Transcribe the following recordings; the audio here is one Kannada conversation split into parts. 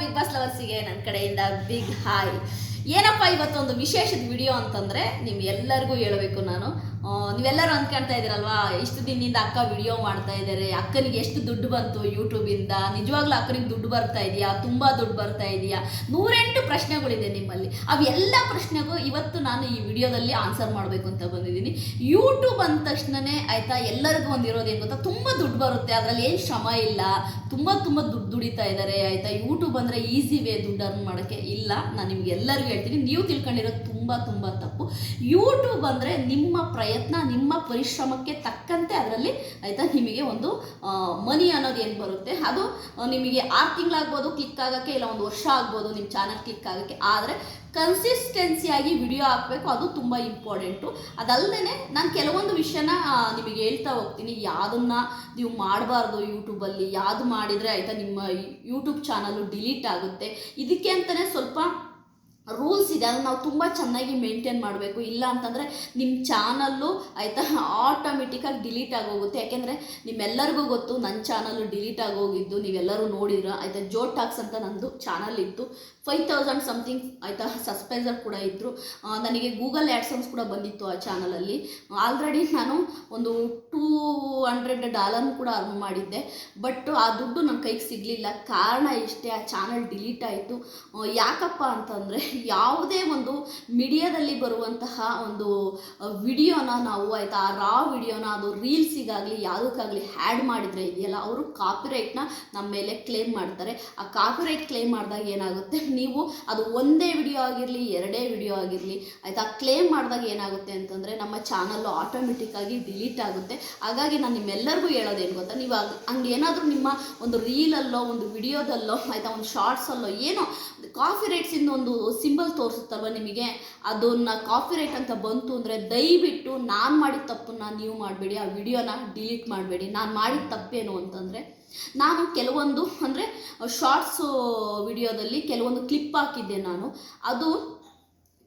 ಬಿಗ್ ಬಾಸ್ ಲವರ್ಸಿಗೆ ನನ್ನ ಕಡೆಯಿಂದ ಬಿಗ್ ಹಾಯ್ ಏನಪ್ಪ ಇವತ್ತೊಂದು ವಿಶೇಷದ ವಿಡಿಯೋ ಅಂತಂದ್ರೆ ನಿಮ್ಗೆಲ್ಲರಿಗೂ ಹೇಳಬೇಕು ನಾನು. ನೀವೆಲ್ಲರೂ ಅಂದ್ಕೊಳ್ತಾ ಇದ್ದೀರಲ್ವಾ ಇಷ್ಟು ದಿನದಿಂದ ಅಕ್ಕ ವಿಡಿಯೋ ಮಾಡ್ತಾ ಇದ್ದಾರೆ ಅಕ್ಕನಿಗೆ ಎಷ್ಟು ದುಡ್ಡು ಬಂತು ಯೂಟ್ಯೂಬಿಂದ ನಿಜವಾಗ್ಲೂ ಅಕ್ಕನಿಗೆ ದುಡ್ಡು ಬರ್ತಾ ಇದೆಯಾ? ತುಂಬಾ ದುಡ್ಡು ಬರ್ತಾ ಇದೆಯಾ? ನೂರೆಂಟು ಪ್ರಶ್ನೆಗಳಿದೆ ನಿಮ್ಮಲ್ಲಿ. ಅವೆಲ್ಲ ಪ್ರಶ್ನೆಗೂ ಇವತ್ತು ನಾನು ಈ ವಿಡಿಯೋದಲ್ಲಿ ಆನ್ಸರ್ ಮಾಡಬೇಕು ಅಂತ ಬಂದಿದ್ದೀನಿ. ಯೂಟ್ಯೂಬ್ ಅಂದ ತಕ್ಷಣನೇ ಆಯಿತಾ, ಎಲ್ಲರಿಗೂ ಒಂದು ಇರೋದೇನು ಗೊತ್ತಾ? ತುಂಬ ದುಡ್ಡು ಬರುತ್ತೆ. ಅದರಲ್ಲಿ ಏನು ಶ್ರಮ ಇಲ್ಲ. ತುಂಬ ತುಂಬ ದುಡ್ಡು ದುಡಿತಾ ಇದ್ದಾರೆ ಆಯ್ತಾ ಯೂಟ್ಯೂಬ್ ಅಂದರೆ ಈಸಿ ವೇ ದುಡ್ಡು ಅರ್ನ್ ಮಾಡೋಕ್ಕೆ ಇಲ್ಲ. ನಾನು ನಿಮ್ಗೆ ಎಲ್ಲರಿಗೂ ಹೇಳ್ತೀನಿ. ನೀವು ತಿಳ್ಕೊಂಡಿರೋದು ತುಂಬ ತುಂಬ ತಪ್ಪು. ಯೂಟ್ಯೂಬ್ ಅಂದರೆ ನಿಮ್ಮ ಪ್ರಯತ್ನ, ನಿಮ್ಮ ಪರಿಶ್ರಮಕ್ಕೆ ತಕ್ಕಂತೆ ಅದರಲ್ಲಿ ಆಯಿತಾ ನಿಮಗೆ ಒಂದು ಮನಿ ಅನ್ನೋದು ಏನು ಬರುತ್ತೆ? ಅದು ನಿಮಗೆ ಆರು ತಿಂಗಳಾಗ್ಬೋದು ಕ್ಲಿಕ್ ಆಗೋಕ್ಕೆ ಇಲ್ಲ ಒಂದು ವರ್ಷ ಆಗ್ಬೋದು ನಿಮ್ಮ ಚಾನಲ್ ಕ್ಲಿಕ್ ಆಗೋಕ್ಕೆ. ಆದರೆ ಕನ್ಸಿಸ್ಟೆನ್ಸಿಯಾಗಿ ವಿಡಿಯೋ ಹಾಕಬೇಕು, ಅದು ತುಂಬ ಇಂಪಾರ್ಟೆಂಟು ಅದಲ್ಲದೆ ನಾನು ಕೆಲವೊಂದು ವಿಷಯನ ನಿಮಗೆ ಹೇಳ್ತಾ ಹೋಗ್ತೀನಿ. ಯಾವುದನ್ನು ನೀವು ಮಾಡಬಾರ್ದು ಯೂಟ್ಯೂಬಲ್ಲಿ ಯಾವುದು ಮಾಡಿದರೆ ಆಯಿತಾ ನಿಮ್ಮ ಯೂಟ್ಯೂಬ್ ಚಾನಲು ಡಿಲೀಟ್ ಆಗುತ್ತೆ. ಇದಕ್ಕೆ ಅಂತಲೇ ಸ್ವಲ್ಪ ರೂಲ್ಸ್ ಇದೆ, ಅದನ್ನು ನಾವು ತುಂಬ ಚೆನ್ನಾಗಿ ಮೇಂಟೈನ್ ಮಾಡಬೇಕು. ಇಲ್ಲ ಅಂತಂದರೆ ನಿಮ್ಮ ಚಾನಲ್ಲು ಆಯಿತಾ ಆಟೋಮೆಟಿಕಾಗಿ ಡಿಲೀಟ್ ಆಗೋಗುತ್ತೆ. ಯಾಕೆಂದರೆ ನಿಮ್ಮೆಲ್ಲರಿಗೂ ಗೊತ್ತು ನನ್ನ ಚಾನಲ್ಲು ಡಿಲೀಟ್ ಆಗೋಗಿದ್ದು, ನೀವೆಲ್ಲರೂ ನೋಡಿದ್ರ, ಆಯಿತಾ ಜೋ ಟಾಕ್ಸ್ ಅಂತ ನಂದು ಚಾನಲ್ ಇತ್ತು ಫೈವ್ ತೌಸಂಡ್ ಸಮಥಿಂಗ್ ಆಯಿತಾ ಸಬ್ಸ್ಕ್ರೈಬರ್ ಕೂಡ ಇದ್ದರು ನನಗೆ ಗೂಗಲ್ ಆ್ಯಡ್ಸನ್ಸ್ ಕೂಡ ಬಂದಿತ್ತು ಆ ಚಾನಲಲ್ಲಿ. ಆಲ್ರೆಡಿ ನಾನು ಒಂದು ಟೂ ಹಂಡ್ರೆಡ್ ಡಾಲರ್ ಕೂಡ ಅರ್ನ್ ಮಾಡಿದ್ದೆ. ಬಟ್ ಆ ದುಡ್ಡು ನನ್ನ ಕೈಗೆ ಸಿಗಲಿಲ್ಲ. ಕಾರಣ ಇಷ್ಟೇ, ಆ ಚಾನಲ್ ಡಿಲೀಟ್ ಆಯಿತು. ಯಾಕಪ್ಪ ಅಂತಂದರೆ, ಯಾವುದೇ ಒಂದು ಮೀಡಿಯಾದಲ್ಲಿ ಬರುವಂತಹ ಒಂದು ವಿಡಿಯೋನ ನಾವು ಆಯಿತಾ, ಆ ರಾ ವಿಡಿಯೋನ, ಅದು ರೀಲ್ಸಿಗಾಗಲಿ, ಯಾವುದಕ್ಕಾಗಲಿ ಆ್ಯಡ್ ಮಾಡಿದರೆ ಇದೆಯಲ್ಲ, ಅವರು ಕಾಪಿರೈಟ್ನ ನಮ್ಮ ಮೇಲೆ ಕ್ಲೇಮ್ ಮಾಡ್ತಾರೆ. ಆ ಕಾಪಿರೈಟ್ ಕ್ಲೇಮ್ ಮಾಡಿದಾಗ ಏನಾಗುತ್ತೆ? ನೀವು ಅದು ಒಂದೇ ವಿಡಿಯೋ ಆಗಿರಲಿ, ಎರಡೇ ವಿಡಿಯೋ ಆಗಿರಲಿ, ಆಯಿತಾ? ಕ್ಲೇಮ್ ಮಾಡಿದಾಗ ಏನಾಗುತ್ತೆ ಅಂತಂದರೆ ನಮ್ಮ ಚಾನಲ್ಲು ಆಟೋಮೆಟಿಕ್ಕಾಗಿ ಡಿಲೀಟ್ ಆಗುತ್ತೆ. ಹಾಗಾಗಿ ನಾನು ನಿಮ್ಮೆಲ್ಲರಿಗೂ ಹೇಳೋದೇನು ಗೊತ್ತಾ? ನೀವು ಹಂಗೆ ಏನಾದರೂ ನಿಮ್ಮ ಒಂದು ರೀಲಲ್ಲೋ ಒಂದು ವಿಡಿಯೋದಲ್ಲೋ ಆಯಿತಾ? ಒಂದು ಶಾರ್ಟ್ಸಲ್ಲೋ ಏನೋ ಕಾಫಿ ರೇಟ್ಸಿಂದ ಒಂದು ಸಿಂಬಲ್ ತೋರಿಸುತ್ತಲ್ವ ನಿಮಗೆ? ಅದನ್ನ ಕಾಫಿ ರೇಟ್ ಅಂತ ಬಂತು ಅಂದರೆ ದಯವಿಟ್ಟು ನಾನು ಮಾಡಿದ ತಪ್ಪನ್ನು ನೀವು ಮಾಡಬೇಡಿ, ಆ ವಿಡಿಯೋನ ಡಿಲೀಟ್ ಮಾಡಬೇಡಿ. ನಾನು ಮಾಡಿದ ತಪ್ಪೇನು ಅಂತಂದರೆ ನಾನು ಕೆಲವೊಂದು ಅಂದರೆ ಶಾರ್ಟ್ಸು ವಿಡಿಯೋದಲ್ಲಿ ಕೆಲವೊಂದು ಕ್ಲಿಪ್ ಹಾಕಿದ್ದೆ ನಾನು. ಅದು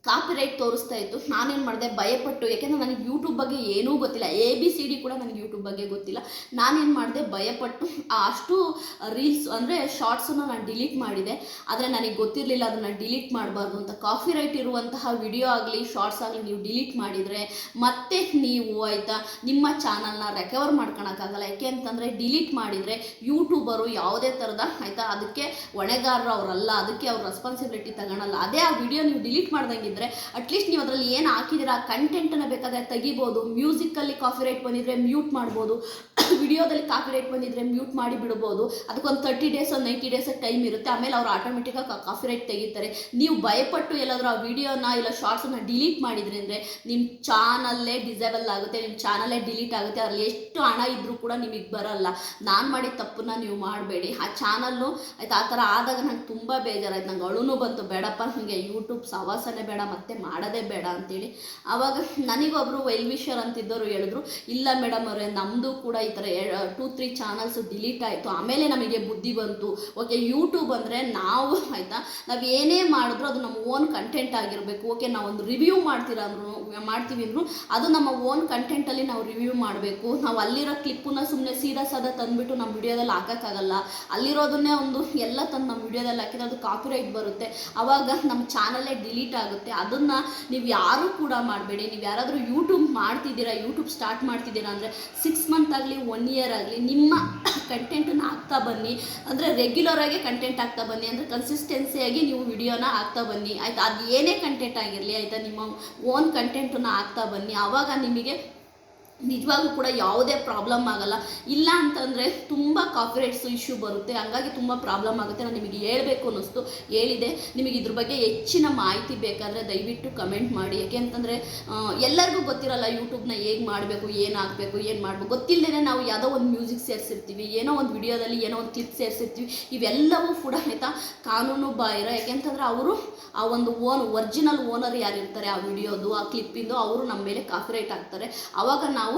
ಕಾಪಿರೈಟ್ ತೋರಿಸ್ತಾ ಇತ್ತು. ನಾನೇನು ಮಾಡಿದೆ? ಭಯಪಟ್ಟು. ಯಾಕೆಂದರೆ ನನಗೆ ಯೂಟ್ಯೂಬ್ ಬಗ್ಗೆ ಏನೂ ಗೊತ್ತಿಲ್ಲ. ಎ ಬಿ ಸಿ ಡಿ ಕೂಡ ನನಗೆ ಯೂಟ್ಯೂಬ್ ಬಗ್ಗೆ ಗೊತ್ತಿಲ್ಲ. ನಾನೇನು ಮಾಡಿದೆ? ಭಯಪಟ್ಟು. ಆ ಅಷ್ಟು ರೀಲ್ಸ್ ಅಂದರೆ ಶಾರ್ಟ್ಸನ್ನು ನಾನು ಡಿಲೀಟ್ ಮಾಡಿದೆ. ಆದರೆ ನನಗೆ ಗೊತ್ತಿರಲಿಲ್ಲ ಅದನ್ನು ಡಿಲೀಟ್ ಮಾಡಬಾರ್ದು ಅಂತ. ಕಾಫಿ ರೈಟ್ ಇರುವಂತಹ ವಿಡಿಯೋ ಆಗಲಿ ಶಾರ್ಟ್ಸ್ ಆಗಲಿ ನೀವು ಡಿಲೀಟ್ ಮಾಡಿದರೆ ಮತ್ತೆ ನೀವು ಆಯಿತಾ? ನಿಮ್ಮ ಚಾನಲ್ನ ರೆಕವರ್ ಮಾಡ್ಕೊಳಕ್ಕಾಗಲ್ಲ. ಯಾಕೆ ಅಂತಂದರೆ ಡಿಲೀಟ್ ಮಾಡಿದರೆ ಯೂಟ್ಯೂಬರು ಯಾವುದೇ ಥರದ ಆಯಿತಾ? ಅದಕ್ಕೆ ಹೊಣೆಗಾರರು ಅವರಲ್ಲ. ಅದಕ್ಕೆ ಅವ್ರ ರೆಸ್ಪಾನ್ಸಿಬಿಲಿಟಿ ತಗೊಳಲ್ಲ. ಅದೇ ಆ ವಿಡಿಯೋ ನೀವು ಡಿಲೀಟ್ ಮಾಡ್ದಂಗಿದ್ರೆ ಅಟ್ಲೀಸ್ಟ್ ನೀವು ಅದರಲ್ಲಿ ಏನು ಹಾಕಿದ್ದೀರಾ ಆ ಕಂಟೆಂಟನ್ನು ಬೇಕಾದರೆ ತೆಗಿಬೋದು ಮ್ಯೂಸಿಕಲ್ಲಿ ಕಾಫಿ ರೈಟ್ ಬಂದಿದ್ರೆ ಮ್ಯೂಟ್ ಮಾಡ್ಬೋದು, ವಿಡಿಯೋದಲ್ಲಿ ಕಾಫಿ ರೈಟ್ ಬಂದಿದ್ರೆ ಮ್ಯೂಟ್ ಮಾಡಿ ಬಿಡ್ಬೋದು ಅದಕ್ಕೊಂದು ತರ್ಟಿ ಡೇಸ್ ಒಂದು ನೈಂಟಿ ಡೇಸ್ ಟೈಮ್ ಇರುತ್ತೆ, ಆಮೇಲೆ ಅವ್ರು ಆಟೋಮೆಟಿಕ್ಕಾಗಿ ಕಾಫಿ ರೈಟ್ ತೆಗಿತಾರೆ. ನೀವು ಭಯಪಟ್ಟು ಎಲ್ಲಾದರೂ ಆ ವಿಡಿಯೋನ ಇಲ್ಲ ಶಾರ್ಟ್ಸನ್ನ ಡಿಲೀಟ್ ಮಾಡಿದ್ರಿ ಅಂದರೆ ನಿಮ್ಮ ಚಾನಲ್ಲೇ ಡಿಸೇಬಲ್ ಆಗುತ್ತೆ ನಿಮ್ಮ ಚಾನಲ್ಲೇ ಡಿಲೀಟ್ ಆಗುತ್ತೆ, ಅದರಲ್ಲಿ ಎಷ್ಟು ಹಣ ಇದ್ದರೂ ಕೂಡ ನಿಮಗೆ ಬರಲ್ಲ. ನಾನು ಮಾಡಿದ ತಪ್ಪನ್ನ ನೀವು ಮಾಡಬೇಡಿ. ಆ ಚಾನಲ್ಲು ಆಯ್ತು, ಆ ಥರ ಆದಾಗ ನಂಗೆ ತುಂಬ ಬೇಜಾರಾಯ್ತು. ನಂಗೆ ಅಳುನೂ ಬಂತು, ಬೇಡಪ್ಪ ನನಗೆ ಯೂಟ್ಯೂಬ್ ಸವಾಸನೆ ಬೇಡ ಮತ್ತೆ ಮಾಡೋದೇ ಬೇಡ ಅಂತೇಳಿ. ಆವಾಗ ನನಗೊಬ್ಬರು ವೈಲ್ ವಿಷರ್ ಅಂತಿದ್ದವರು ಹೇಳಿದ್ರು, ಇಲ್ಲ ಮೇಡಮ್ ಅವರೇ ನಮ್ಮದು ಕೂಡ ಈ ಥರ ಟೂ ತ್ರೀ ಚಾನಲ್ಸು ಡಿಲೀಟ್ ಆಯಿತು, ಆಮೇಲೆ ನಮಗೆ ಬುದ್ಧಿ ಬಂತು. ಓಕೆ ಯೂಟ್ಯೂಬ್ ಅಂದರೆ ನಾವು ಆಯಿತಾ, ನಾವು ಏನೇ ಮಾಡಿದ್ರು ಅದು ನಮ್ಮ ಓನ್ ಕಂಟೆಂಟ್ ಆಗಿರಬೇಕು. ಓಕೆ ನಾವೊಂದು ರಿವ್ಯೂ ಮಾಡ್ತೀರ ಅಂದ್ರು, ಮಾಡ್ತೀವಿ ಅಂದ್ರು, ಅದು ನಮ್ಮ ಓನ್ ಕಂಟೆಂಟಲ್ಲಿ ನಾವು ರಿವ್ಯೂ ಮಾಡಬೇಕು. ನಾವು ಅಲ್ಲಿರೋ ಕ್ಲಿಪ್ಪನ್ನ ಸುಮ್ಮನೆ ಸೀದಾ ಸಾದ ತಂದುಬಿಟ್ಟು ನಮ್ಮ ವಿಡಿಯೋದಲ್ಲಿ ಹಾಕೋಕ್ಕಾಗಲ್ಲ. ಅಲ್ಲಿರೋದನ್ನೇ ಒಂದು ಎಲ್ಲ ತಂದು ನಮ್ಮ ವಿಡಿಯೋದಲ್ಲಿ ಹಾಕಿದ್ರೆ ಅದು ಕಾಪಿರೈಟ್ ಬರುತ್ತೆ. ಆವಾಗ ನಮ್ಮ ಚಾನಲ್ಲೇ ಡಿಲೀಟ್ ಆಗುತ್ತೆ. ಅದನ್ನು ನೀವು ಯಾರೂ ಕೂಡ ಮಾಡಬೇಡಿ. ನೀವು ಯಾರಾದರೂ ಯೂಟ್ಯೂಬ್ ಮಾಡ್ತಿದ್ದೀರಾ ಯೂಟ್ಯೂಬ್ ಸ್ಟಾರ್ಟ್ ಮಾಡ್ತಿದ್ದೀರಾ ಅಂದರೆ ಸಿಕ್ಸ್ ಮಂತ್ ಆಗಲಿ ಒನ್ ಇಯರ್ ಆಗಲಿ ನಿಮ್ಮ ಕಂಟೆಂಟನ್ನು ಹಾಕ್ತಾ ಬನ್ನಿ. ಅಂದರೆ ರೆಗ್ಯುಲರಾಗಿ ಕಂಟೆಂಟ್ ಹಾಕ್ತಾ ಬನ್ನಿ. ಅಂದರೆ ಕನ್ಸಿಸ್ಟೆನ್ಸಿಯಾಗಿ ನೀವು ವಿಡಿಯೋನ ಹಾಕ್ತಾ ಬನ್ನಿ. ಆಯಿತಾ? ಅದು ಏನೇ ಕಂಟೆಂಟ್ ಆಗಿರಲಿ, ಆಯಿತಾ? ನಿಮ್ಮ ಓನ್ ಕಂಟೆಂಟನ್ನು ಹಾಕ್ತಾ ಬನ್ನಿ. ಆವಾಗ ನಿಮಗೆ ನಿಜವಾಗ್ಲೂ ಕೂಡ ಯಾವುದೇ ಪ್ರಾಬ್ಲಮ್ ಆಗಲ್ಲ. ಇಲ್ಲ ಅಂತಂದರೆ ತುಂಬ ಕಾಪಿರೈಟ್ಸ್ ಇಶ್ಯೂ ಬರುತ್ತೆ. ಹಂಗಾಗಿ ತುಂಬ ಪ್ರಾಬ್ಲಮ್ ಆಗುತ್ತೆ ನಾನು ನಿಮಗೆ ಹೇಳಬೇಕು ಅನ್ನಿಸ್ತು. ಹೇಳಿದೆ. ನಿಮಗೆ ಇದ್ರ ಬಗ್ಗೆ ಹೆಚ್ಚಿನ ಮಾಹಿತಿ ಬೇಕಾದರೆ ದಯವಿಟ್ಟು ಕಮೆಂಟ್ ಮಾಡಿ. ಯಾಕೆ ಅಂತಂದರೆ ಎಲ್ಲರಿಗೂ ಗೊತ್ತಿರಲ್ಲ ಯೂಟ್ಯೂಬ್ನ ಹೇಗೆ ಮಾಡಬೇಕು, ಏನು ಆಗಬೇಕು, ಏನು ಮಾಡಬೇಕು. ಗೊತ್ತಿಲ್ಲದೇ ನಾವು ಯಾವುದೋ ಒಂದು ಮ್ಯೂಸಿಕ್ ಸೇರಿಸಿರ್ತೀವಿ, ಏನೋ ಒಂದು ವಿಡಿಯೋದಲ್ಲಿ ಏನೋ ಒಂದು ಕ್ಲಿಪ್ ಸೇರಿಸಿರ್ತೀವಿ. ಇವೆಲ್ಲವೂ ಕೂಡ ಕಾನೂನು ಬಾಹಿರ ಯಾಕೆಂತಂದರೆ ಅವರು ಆ ಒಂದು ಓನ್, ಒರಿಜಿನಲ್ ಓನರ್ ಯಾರಿರ್ತಾರೆ ಆ ವಿಡಿಯೋದು, ಆ ಕ್ಲಿಪ್ಪಿಂದು ಅವರು ನಮ್ಮ ಮೇಲೆ ಕಾಪಿರೈಟ್ ಆಗ್ತಾರೆ ಆವಾಗ ನಾವು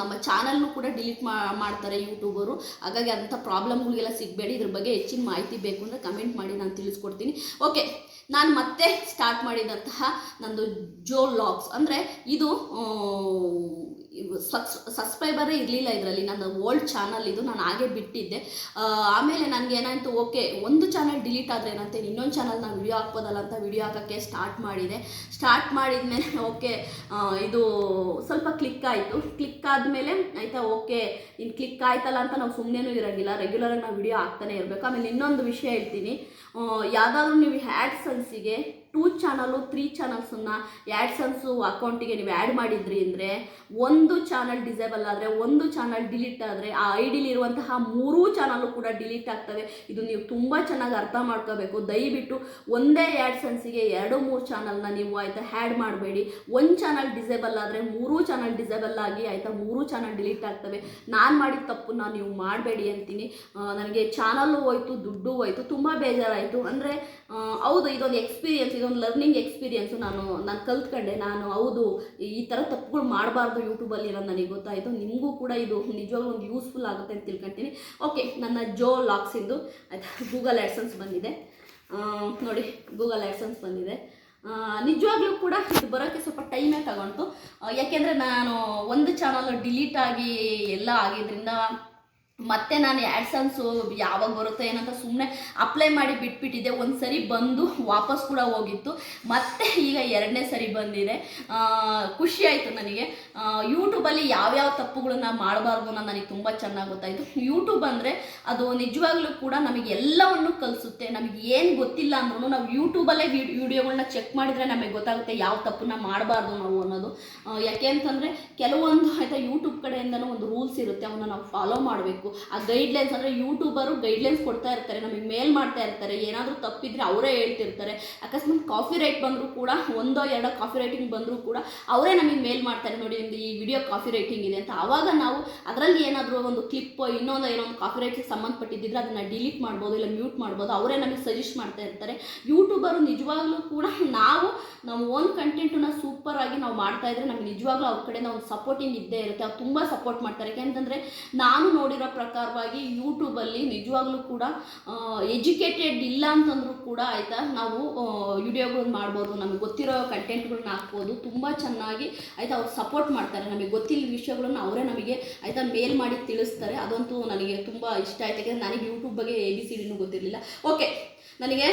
ನಮ್ಮ ಚಾನಲ್ನು ಕೂಡ ಡಿಲೀಟ್ ಮಾಡ್ತಾರೆ ಯೂಟ್ಯೂಬರು ಹಾಗಾಗಿ ಅಂಥ ಪ್ರಾಬ್ಲಮ್ಗಳಿಗೆಲ್ಲ ಸಿಗಬೇಡಿ. ಇದ್ರ ಬಗ್ಗೆ ಹೆಚ್ಚಿನ ಮಾಹಿತಿ ಬೇಕು ಅಂದರೆ ಕಮೆಂಟ್ ಮಾಡಿ ನಾನು ತಿಳಿಸ್ಕೊಡ್ತೀನಿ. ಓಕೆ ನಾನು ಮತ್ತೆ ಸ್ಟಾರ್ಟ್ ಮಾಡಿದಂತಹ ನಂದು ಜೋ ಲಾಗ್ಸ್ ಅಂದರೆ ಇದು ಸಬ್ಸ್ಕ್ರೈಬರೇ ಇರಲಿಲ್ಲ ಇದರಲ್ಲಿ. ನನ್ನ ಓಲ್ಡ್ ಚಾನಲ್ ಇದು ನಾನು ಹಾಗೆ ಬಿಟ್ಟಿದ್ದೆ. ಆಮೇಲೆ ನನಗೆ ಏನಾಯಿತು, ಓಕೆ, ಒಂದು ಚಾನಲ್ ಡಿಲೀಟ್ ಆದರೆ ಏನಂತೆ ಇನ್ನೊಂದು ಚಾನಲ್ ನಾನು ವಿಡಿಯೋ ಹಾಕ್ಬೋದಲ್ಲ ಅಂತ ವಿಡಿಯೋ ಹಾಕೋಕ್ಕೆ ಸ್ಟಾರ್ಟ್ ಮಾಡಿದೆ. ಸ್ಟಾರ್ಟ್ ಮಾಡಿದ್ಮೇಲೆ, ಓಕೆ ಇದು ಸ್ವಲ್ಪ ಕ್ಲಿಕ್ ಆಯಿತು. ಕ್ಲಿಕ್ ಆದಮೇಲೆ ಆಯಿತಾ, ಓಕೆ ಇನ್ನು ಕ್ಲಿಕ್ ಆಯ್ತಲ್ಲ ಅಂತ ನಾವು ಸುಮ್ಮನೆನೂ ಇರೋಂಗಿಲ್ಲ. ರೆಗ್ಯುಲರಾಗಿ ನಾವು ವಿಡಿಯೋ ಹಾಕ್ತಾನೆ ಇರಬೇಕು. ಆಮೇಲೆ ಇನ್ನೊಂದು ವಿಷಯ ಹೇಳ್ತೀನಿ. ಯಾವುದಾದ್ರೂ ನೀವು ಹ್ಯಾಡ್ಸನ್ಸಿಗೆ ಟೂ ಚಾನಲು ತ್ರೀ ಚಾನಲ್ಸನ್ನು ಆ್ಯಡ್ಸನ್ಸು ಅಕೌಂಟಿಗೆ ನೀವು ಆ್ಯಡ್ ಮಾಡಿದ್ರಿ ಅಂದರೆ ಒಂದು ಚಾನಲ್ ಡಿಸೇಬಲ್ ಆದರೆ, ಒಂದು ಚಾನಲ್ ಡಿಲೀಟ್ ಆದರೆ, ಆ ಐ ಡಿಲಿರುವಂತಹ ಮೂರೂ ಚಾನಲ್ಲು ಕೂಡ ಡಿಲೀಟ್ ಆಗ್ತವೆ. ಇದು ನೀವು ತುಂಬ ಚೆನ್ನಾಗಿ ಅರ್ಥ ಮಾಡ್ಕೋಬೇಕು. ದಯವಿಟ್ಟು ಒಂದೇ ಆ್ಯಡ್ಸನ್ಸಿಗೆ ಎರಡು, ಮೂರು ಚಾನಲ್ನ ನೀವು ಆಯಿತಾ ಹ್ಯಾಡ್ ಮಾಡಬೇಡಿ. ಒಂದು ಚಾನಲ್ ಡಿಸೇಬಲ್ ಆದರೆ ಮೂರೂ ಚಾನಲ್ ಡಿಸೇಬಲ್ ಆಗಿ ಆಯಿತಾ ಮೂರೂ ಚಾನಲ್ ಡಿಲೀಟ್ ಆಗ್ತವೆ. ನಾನು ಮಾಡಿದ ತಪ್ಪನ್ನ ನೀವು ಮಾಡಬೇಡಿ ಅಂತೀನಿ. ನನಗೆ ಚಾನಲ್ಲು ಹೋಯ್ತು, ದುಡ್ಡು ಹೋಯ್ತು, ತುಂಬ ಬೇಜಾರಾಯಿತು. ಅಂದರೆ ಹೌದು ಇದೊಂದು ಎಕ್ಸ್ಪೀರಿಯನ್ಸ್ ಇದೊಂದು ಲರ್ನಿಂಗ್ ಎಕ್ಸ್ಪೀರಿಯನ್ಸು ನಾನು ನಾನು ಕಲ್ತ್ಕೊಂಡೆ. ನಾನು ಹೌದು ಈ ಥರ ತಪ್ಪುಗಳು ಮಾಡಬಾರ್ದು ಯೂಟ್ಯೂಬಲ್ಲಿ ಇರೋದು ನನಗೆ ಗೊತ್ತಾಯಿತು. ನಿಮಗೂ ಕೂಡ ಇದು ನಿಜವಾಗ್ಲೂ ಒಂದು ಯೂಸ್ಫುಲ್ ಆಗುತ್ತೆ ಅಂತ ತಿಳ್ಕೊತೀನಿ. ಓಕೆ ನನ್ನ ಜೋ ಲಾಕ್ಸಿಂದು ಆಯಿತಾ? ಗೂಗಲ್ ಆ್ಯಡ್ಸನ್ಸ್ ಬಂದಿದೆ. ನೋಡಿ ಗೂಗಲ್ ಆ್ಯಡ್ಸನ್ಸ್ ಬಂದಿದೆ. ನಿಜವಾಗ್ಲೂ ಕೂಡ ಇದು ಬರೋಕ್ಕೆ ಸ್ವಲ್ಪ ಟೈಮೇ ತಗೊಂತು. ಆ, ಯಾಕೆಂದರೆ ನಾನು ಒಂದು ಚಾನಲ್ ಡಿಲೀಟ್ ಆಗಿ ಎಲ್ಲ ಆಗಿದ್ರಿಂದ ಮತ್ತೆ ನಾನು ಆ್ಯಡ್ಸನ್ಸು ಯಾವಾಗ ಬರುತ್ತೆ ಏನಂತ ಸುಮ್ಮನೆ ಅಪ್ಲೈ ಮಾಡಿ ಬಿಟ್ಬಿಟ್ಟಿದ್ದೆ. ಒಂದು ಸರಿ ಬಂದು ವಾಪಸ್ ಕೂಡ ಹೋಗಿತ್ತು. ಮತ್ತೆ ಈಗ ಎರಡನೇ ಸರಿ ಬಂದಿದೆ. ಖುಷಿ ಆಯಿತು ನನಗೆ. ಯೂಟ್ಯೂಬಲ್ಲಿ ಯಾವ್ಯಾವ ತಪ್ಪುಗಳನ್ನ ಮಾಡಬಾರ್ದು ಅನ್ನೋ ನನಗೆ ತುಂಬ ಚೆನ್ನಾಗಿ ಗೊತ್ತಾಯಿತು. ಯೂಟ್ಯೂಬ್ ಅಂದರೆ ಅದು ನಿಜವಾಗ್ಲೂ ಕೂಡ ನಮಗೆ ಎಲ್ಲವನ್ನು ಕಲಿಸುತ್ತೆ. ನಮಗೆ ಏನು ಗೊತ್ತಿಲ್ಲ ಅಂದ್ರೂ ನಾವು ಯೂಟ್ಯೂಬಲ್ಲೇ ವಿಡಿಯೋಗಳನ್ನ ಚೆಕ್ ಮಾಡಿದರೆ ನಮಗೆ ಗೊತ್ತಾಗುತ್ತೆ ಯಾವ ತಪ್ಪನ್ನ ಮಾಡಬಾರ್ದು ನಾವು ಅನ್ನೋದು. ಯಾಕೆ ಅಂತಂದರೆ ಕೆಲವೊಂದು, ಆಯಿತಾ ಯೂಟ್ಯೂಬ್ ಕಡೆಯಿಂದನೂ ಒಂದು ರೂಲ್ಸ್ ಇರುತ್ತೆ. ಅವನ್ನ ನಾವು ಫಾಲೋ ಮಾಡಬೇಕು. ಆ ಗೈಡ್ಲೈನ್ಸ್ ಅಂದರೆ ಯೂಟ್ಯೂಬರು ಗೈಡ್ಲೈನ್ಸ್ ಕೊಡ್ತಾ ಇರ್ತಾರೆ, ನಮಗೆ ಮೇಲ್ ಮಾಡ್ತಾ ಇರ್ತಾರೆ, ಏನಾದರೂ ತಪ್ಪಿದ್ರೆ ಅವರೇ ಹೇಳ್ತಿರ್ತಾರೆ. ಅಕಸ್ಮಾತ್ ಕಾಫಿ ರೈಟ್ ಬಂದರೂ ಕೂಡ, ಒಂದೋ ಎರಡೋ ಕಾಫಿ ರೈಟಿಂಗ್ ಬಂದರೂ ಕೂಡ ಅವರೇ ನಮಗೆ ಮೇಲ್ ಮಾಡ್ತಾರೆ ನೋಡಿ ಒಂದು ಈ ವಿಡಿಯೋ ಕಾಫಿ ರೈಟಿಂಗ್ ಇದೆ ಅಂತ. ಆವಾಗ ನಾವು ಅದರಲ್ಲಿ ಏನಾದರೂ ಒಂದು ಕ್ಲಿಪ್ ಇನ್ನೊಂದು ಏನೋ ಒಂದು ಕಾಫಿ ರೈಟ್ಗೆ ಸಂಬಂಧಪಟ್ಟಿದ್ದಿದ್ರೆ ಅದನ್ನು ಡಿಲೀಟ್ ಮಾಡ್ಬೋದು ಇಲ್ಲ ಮ್ಯೂಟ್ ಮಾಡ್ಬೋದು, ಅವರೇ ನಮಗೆ ಸಜೆಸ್ಟ್ ಮಾಡ್ತಾ ಇರ್ತಾರೆ. ಯೂಟ್ಯೂಬರು ನಿಜವಾಗ್ಲೂ ಕೂಡ ನಾವು ನಮ್ಮ ಓನ್ ಕಂಟೆಂಟನ್ನ ಸೂಪರ್ ಆಗಿ ನಾವು ಮಾಡ್ತಾ ಇದ್ರೆ ನಮ್ಗೆ ನಿಜವಾಗ್ಲೂ ಅವ್ರ ಕಡೆಯಿಂದ ಒಂದು ಸಪೋರ್ಟಿಂಗ್ ಇದ್ದೇ ಇರುತ್ತೆ. ಅವ್ರು ತುಂಬ ಸಪೋರ್ಟ್ ಮಾಡ್ತಾರೆ. ಯಾಕೆಂತಂದರೆ, ನಾನು ನೋಡಿರೋ ಪ್ರಕಾರವಾಗಿ ಯೂಟ್ಯೂಬಲ್ಲಿ ನಿಜವಾಗ್ಲೂ ಕೂಡ ಎಜುಕೇಟೆಡ್ ಇಲ್ಲ ಅಂತಂದ್ರೂ ಕೂಡ ಆಯಿತಾ, ನಾವು ವಿಡಿಯೋಗಳನ್ನ ಮಾಡ್ಬೋದು. ನಮಗೆ ಗೊತ್ತಿರೋ ಕಂಟೆಂಟ್ಗಳನ್ನ ಹಾಕ್ಬೋದು. ತುಂಬ ಚೆನ್ನಾಗಿ ಆಯಿತಾ ಅವ್ರು ಸಪೋರ್ಟ್ ಮಾಡ್ತಾರೆ. ನಮಗೆ ಗೊತ್ತಿಲ್ಲ ವಿಷಯಗಳನ್ನ ಅವರೇ ನಮಗೆ ಆಯಿತಾ ಮೇಲ್ ಮಾಡಿ ತಿಳಿಸ್ತಾರೆ. ಅದಂತೂ ನನಗೆ ತುಂಬ ಇಷ್ಟ ಆಯ್ತು. ಯಾಕೆಂದರೆ ನನಗೆ ಯೂಟ್ಯೂಬ್ ಬಗ್ಗೆ ಎ ಬಿ ಸಿ ಡಿನೂ ಗೊತ್ತಿರಲಿಲ್ಲ. ಓಕೆ ನನಗೆ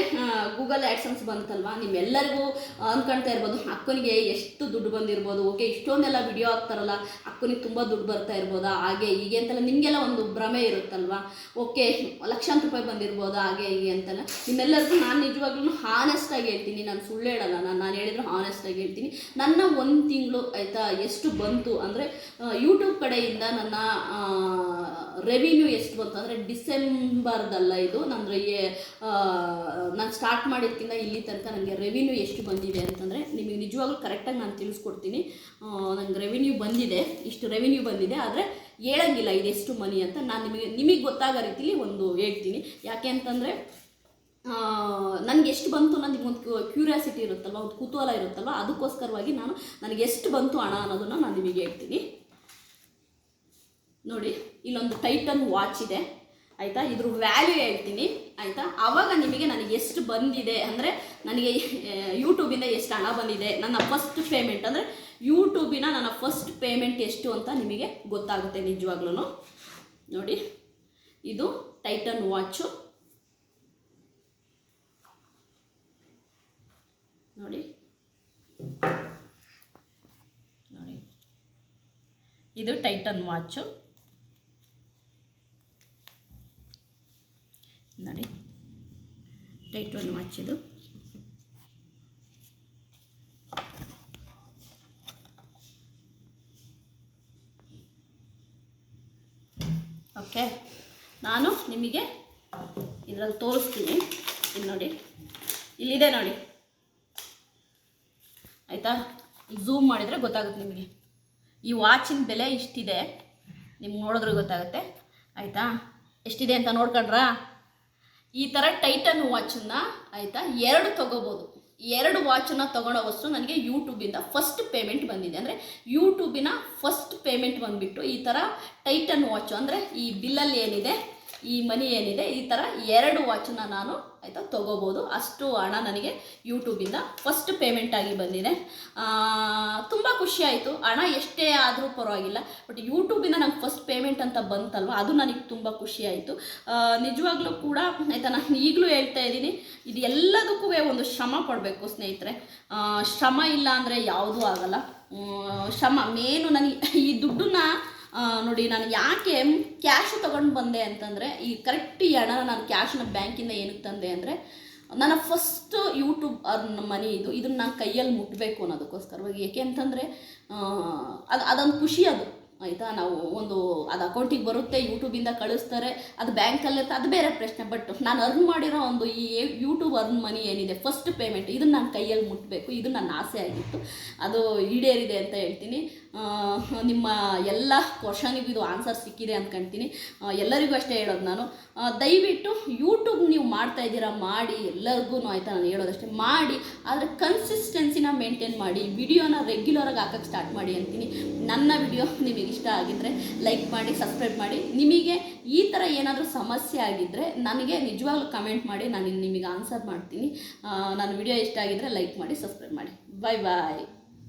ಗೂಗಲ್ ಆ್ಯಡ್ಸನ್ಸ್ ಬಂತಲ್ವಾ? ನಿಮ್ಮೆಲ್ಲರಿಗೂ ಅಂದ್ಕೊಳ್ತಾ ಇರ್ಬೋದು. ಅಕ್ಕನಿಗೆ ಎಷ್ಟು ದುಡ್ಡು ಬಂದಿರ್ಬೋದು? ಓಕೆ, ಇಷ್ಟೊಂದೆಲ್ಲ ವಿಡಿಯೋ ಹಾಕ್ತಾರಲ್ಲ, ಅಕ್ಕನಿಗೆ ತುಂಬ ದುಡ್ಡು ಬರ್ತಾ ಇರ್ಬೋದಾ? ಹಾಗೆ ಹೀಗೆ ಅಂತೆಲ್ಲ, ನಿಮಗೆಲ್ಲ ಒಂದು ಭ್ರಮೆ ಇರುತ್ತಲ್ವಾ? ಓಕೆ, ಲಕ್ಷಾಂತರ ರೂಪಾಯಿ ಬಂದಿರ್ಬೋದು? ಹಾಗೆ ಹೀಗೆ ಅಂತೆಲ್ಲ. ನಿಮ್ಮೆಲ್ಲರಿಗೂ ನಾನು ನಿಜವಾಗ್ಲೂ ಹಾನೆಸ್ಟಾಗಿ ಹೇಳ್ತೀನಿ. ನಾನು ಸುಳ್ಳು ಹೇಳಲ್ಲ. ನಾನು ನಾನು ಹೇಳಿದ್ರು ಹಾನೆಸ್ಟಾಗಿ ಹೇಳ್ತೀನಿ. ನನ್ನ ಒಂದು ತಿಂಗಳು ಆಯಿತಾ, ಎಷ್ಟು ಬಂತು ಅಂದರೆ ಯೂಟ್ಯೂಬ್ ಕಡೆಯಿಂದ ನನ್ನ ರೆವಿನ್ಯೂ ಎಷ್ಟು ಬಂತು? ಅಂದರೆ ಡಿಸೆಂಬರ್ದಲ್ಲ ಇದು. ನಂದು ನಾನು ಸ್ಟಾರ್ಟ್ ಮಾಡಿದ್ಕಿಂತ ಇಲ್ಲಿ ತನಕ ನನಗೆ ರೆವಿನ್ಯೂ ಎಷ್ಟು ಬಂದಿದೆ ಅಂತಂದರೆ ನಿಮಗೆ ನಿಜವಾಗ್ಲೂ ಕರೆಕ್ಟಾಗಿ ನಾನು ತಿಳಿಸ್ಕೊಡ್ತೀನಿ. ನನಗೆ ರೆವಿನ್ಯೂ ಬಂದಿದೆ. ಇಷ್ಟು ರೆವಿನ್ಯೂ ಬಂದಿದೆ. ಆದರೆ ಹೇಳಂಗಿಲ್ಲ ಎಷ್ಟು ಮನಿ ಅಂತ. ನಾನು ನಿಮಗೆ ನಿಮಗೆ ಗೊತ್ತಾಗೋ ರೀತಿಲಿ ಒಂದು ಹೇಳ್ತೀನಿ. ಯಾಕೆ ಅಂತಂದರೆ ನನಗೆ ಎಷ್ಟು ಬಂತು ನಿಮ್ಗೊಂದು ಕ್ಯೂರಿಯಾಸಿಟಿ ಇರುತ್ತಲ್ವ? ಒಂದು ಕುತೂಹಲ ಇರುತ್ತಲ್ವ? ಅದಕ್ಕೋಸ್ಕರವಾಗಿ ನಾನು, ನನಗೆ ಎಷ್ಟು ಬಂತು ಹಣ ಅನ್ನೋದನ್ನು ನಾನು ನಿಮಗೆ ಹೇಳ್ತೀನಿ. ನೋಡಿ, ಇಲ್ಲೊಂದು ಟೈಟನ್ ವಾಚ್ ಇದೆ. ಆಯಿತಾ? ಇದ್ರ ವ್ಯಾಲ್ಯೂ ಹೇಳ್ತೀನಿ. ಆಯಿತಾ? ಆವಾಗ ನಿಮಗೆ ನನಗೆ ಎಷ್ಟು ಬಂದಿದೆ? ಅಂದರೆ ನನಗೆ ಯೂಟ್ಯೂಬಿಂದ ಎಷ್ಟು ಹಣ ಬಂದಿದೆ? ನನ್ನ ಫಸ್ಟ್ ಪೇಮೆಂಟ್ ಅಂದರೆ ಯೂಟ್ಯೂಬಿನ ನನ್ನ ಫಸ್ಟ್ ಪೇಮೆಂಟ್ ಎಷ್ಟು ಅಂತ ನಿಮಗೆ ಗೊತ್ತಾಗುತ್ತೆ ನಿಜವಾಗ್ಲೂ ನೋಡಿ, ಇದು ಟೈಟನ್ ವಾಚು ನೋಡಿ. ನೋಡಿ. ಇದು ಟೈಟನ್ ವಾಚು ನೋಡಿ. ವಾಚ್ ಇದು ಓಕೆ ನಾನು ನಿಮಗೆ ಇದರಲ್ಲಿ ತೋರಿಸ್ತೀನಿ. ಇಲ್ಲಿ ನೋಡಿ. ಇಲ್ಲಿದೆ ನೋಡಿ. ಆಯಿತಾ? ಝೂಮ್ ಮಾಡಿದರೆ ಗೊತ್ತಾಗುತ್ತೆ ನಿಮಗೆ. ಈ ವಾಚಿನ ಬೆಲೆ ಇಷ್ಟಿದೆ. ನಿಮ್ಗೆ ನೋಡಿದ್ರೆ ಗೊತ್ತಾಗುತ್ತೆ. ಆಯಿತಾ? ಎಷ್ಟಿದೆ ಅಂತ ನೋಡ್ಕೊಂಡ್ರಾ? ಈ ಥರ ಟೈಟನ್ ವಾಚನ್ನ ಆಯಿತಾ, ಎರಡು ತೊಗೋಬೋದು. ಎರಡು ವಾಚನ್ನ ತೊಗೊಳೋ ವಸ್ತು ನನಗೆ ಯೂಟ್ಯೂಬಿಂದ ಫಸ್ಟ್ ಪೇಮೆಂಟ್ ಬಂದಿದೆ. ಅಂದರೆ ಯೂಟ್ಯೂಬಿನ ಫಸ್ಟ್ ಪೇಮೆಂಟ್ ಬಂದುಬಿಟ್ಟು ಈ ಥರ ಟೈಟನ್ ವಾಚು ಅಂದರೆ ಈ ಬಿಲ್ಲಲ್ಲಿ ಏನಿದೆ? ಈ ಮನಿ ಏನಿದೆ, ಈ ಥರ ಎರಡು ವಾಚನ್ನ ನಾನು ಆಯಿತಾ ತೊಗೋಬೋದು. ಅಷ್ಟು ಹಣ ನನಗೆ ಯೂಟ್ಯೂಬಿಂದ ಫಸ್ಟ್ ಪೇಮೆಂಟ್ ಆಗಿ ಬಂದಿದೆ. ತುಂಬ ಖುಷಿ ಆಯಿತು. ಹಣ ಎಷ್ಟೇ ಆದರೂ ಪರವಾಗಿಲ್ಲ ಬಟ್ ಯೂಟ್ಯೂಬಿಂದ ನಂಗೆ ಫಸ್ಟ್ ಪೇಮೆಂಟ್ ಅಂತ ಬಂತಲ್ವ? ಅದು ನನಗೆ ತುಂಬ ಖುಷಿ ಆಯಿತು. ನಿಜವಾಗ್ಲೂ ಕೂಡ ಆಯಿತಾ ನಾನು ಈಗಲೂ ಹೇಳ್ತಾ ಇದ್ದೀನಿ, ಇದು ಎಲ್ಲದಕ್ಕೂ ಒಂದು ಶ್ರಮ ಕೊಡಬೇಕು ಸ್ನೇಹಿತರೆ. ಶ್ರಮ ಇಲ್ಲ ಅಂದರೆ ಯಾವುದೂ ಆಗಲ್ಲ. ಶ್ರಮ ಮೇನು ನನಗೆ ಈ ದುಡ್ಡನ್ನ ನೋಡಿ, ನಾನು ಯಾಕೆ ಕ್ಯಾಶ್ ತಗೊಂಡು ಬಂದೆ ಅಂತಂದರೆ, ಈ ಕರೆಕ್ಟ್ ಈ ಹಣ ನಾನು ಕ್ಯಾಶ್ನ ಬ್ಯಾಂಕಿಂದ ಏನಕ್ಕೆ ತಂದೆ ಅಂದರೆ, ನನ್ನ ಫಸ್ಟ್ ಯೂಟ್ಯೂಬ್ ಅರ್ನ್ ಮನಿ ಇದು. ಇದನ್ನ ನಾನು ಕೈಯಲ್ಲಿ ಮುಟ್ಟಬೇಕು ಅನ್ನೋದಕ್ಕೋಸ್ಕರವಾಗಿ. ಏಕೆ ಅಂತಂದರೆ ಅದು, ಅದೊಂದು ಖುಷಿ ಅದು. ಆಯಿತಾ? ನಾವು ಒಂದು, ಅದು ಅಕೌಂಟಿಗೆ ಬರುತ್ತೆ ಯೂಟ್ಯೂಬಿಂದ ಕಳಿಸ್ತಾರೆ, ಅದು ಬ್ಯಾಂಕಲ್ಲಿರುತ್ತೆ ಅದು ಬೇರೆ ಪ್ರಶ್ನೆ. ಬಟ್ ನಾನು ಅರ್ನ್ ಮಾಡಿರೋ ಒಂದು ಈ ಯೂಟ್ಯೂಬ್ ಅರ್ನ್ ಮನಿ ಏನಿದೆ ಫಸ್ಟ್ ಪೇಮೆಂಟ್ ಇದನ್ನು ನಾನು ಕೈಯಲ್ಲಿ ಮುಟ್ಟಬೇಕು ಇದು ನನ್ನ ಆಸೆ ಆಗಿತ್ತು. ಅದು ಈಡೇರಿದೆ ಅಂತ ಹೇಳ್ತೀನಿ. ನಿಮ್ಮ ಎಲ್ಲ ಕ್ವಶನಿಗೂ ಇದು ಆನ್ಸರ್ ಸಿಕ್ಕಿದೆ ಅಂದ್ಕೊಂತೀನಿ ಎಲ್ಲರಿಗೂ ಅಷ್ಟೇ ಹೇಳೋದು ನಾನು. ದಯವಿಟ್ಟು ಯೂಟ್ಯೂಬ್ ನೀವು ಮಾಡ್ತಾ ಇದ್ದೀರಾ, ಮಾಡಿ ಎಲ್ಲರಿಗೂ ಆಯಿತಾ ನಾನು ಹೇಳೋದಷ್ಟೇ. ಮಾಡಿ, ಆದರೆ ಕನ್ಸಿಸ್ಟೆನ್ಸಿನ ಮೇಂಟೈನ್ ಮಾಡಿ ವಿಡಿಯೋನ ರೆಗ್ಯುಲರಾಗಿ ಹಾಕಕ್ಕೆ ಸ್ಟಾರ್ಟ್ ಮಾಡಿ ಅಂತೀನಿ. ನನ್ನ ವಿಡಿಯೋ ನಿಮಗೆ ಇಷ್ಟ ಆಗಿದ್ದರೆ ಲೈಕ್ ಮಾಡಿ ಸಬ್ಸ್ಕ್ರೈಬ್ ಮಾಡಿ. ನಿಮಗೆ ಈ ಥರ ಏನಾದರೂ ಸಮಸ್ಯೆ ಆಗಿದ್ದರೆ ನನಗೆ ನಿಜವಾಗ್ಲೂ ಕಮೆಂಟ್ ಮಾಡಿ, ನಾನು ನಿಮಗೆ ಆನ್ಸರ್ ಮಾಡ್ತೀನಿ. ನನ್ನ ವಿಡಿಯೋ ಇಷ್ಟ ಆಗಿದ್ದರೆ ಲೈಕ್ ಮಾಡಿ ಸಬ್ಸ್ಕ್ರೈಬ್ ಮಾಡಿ. ಬಾಯ್ ಬಾಯ್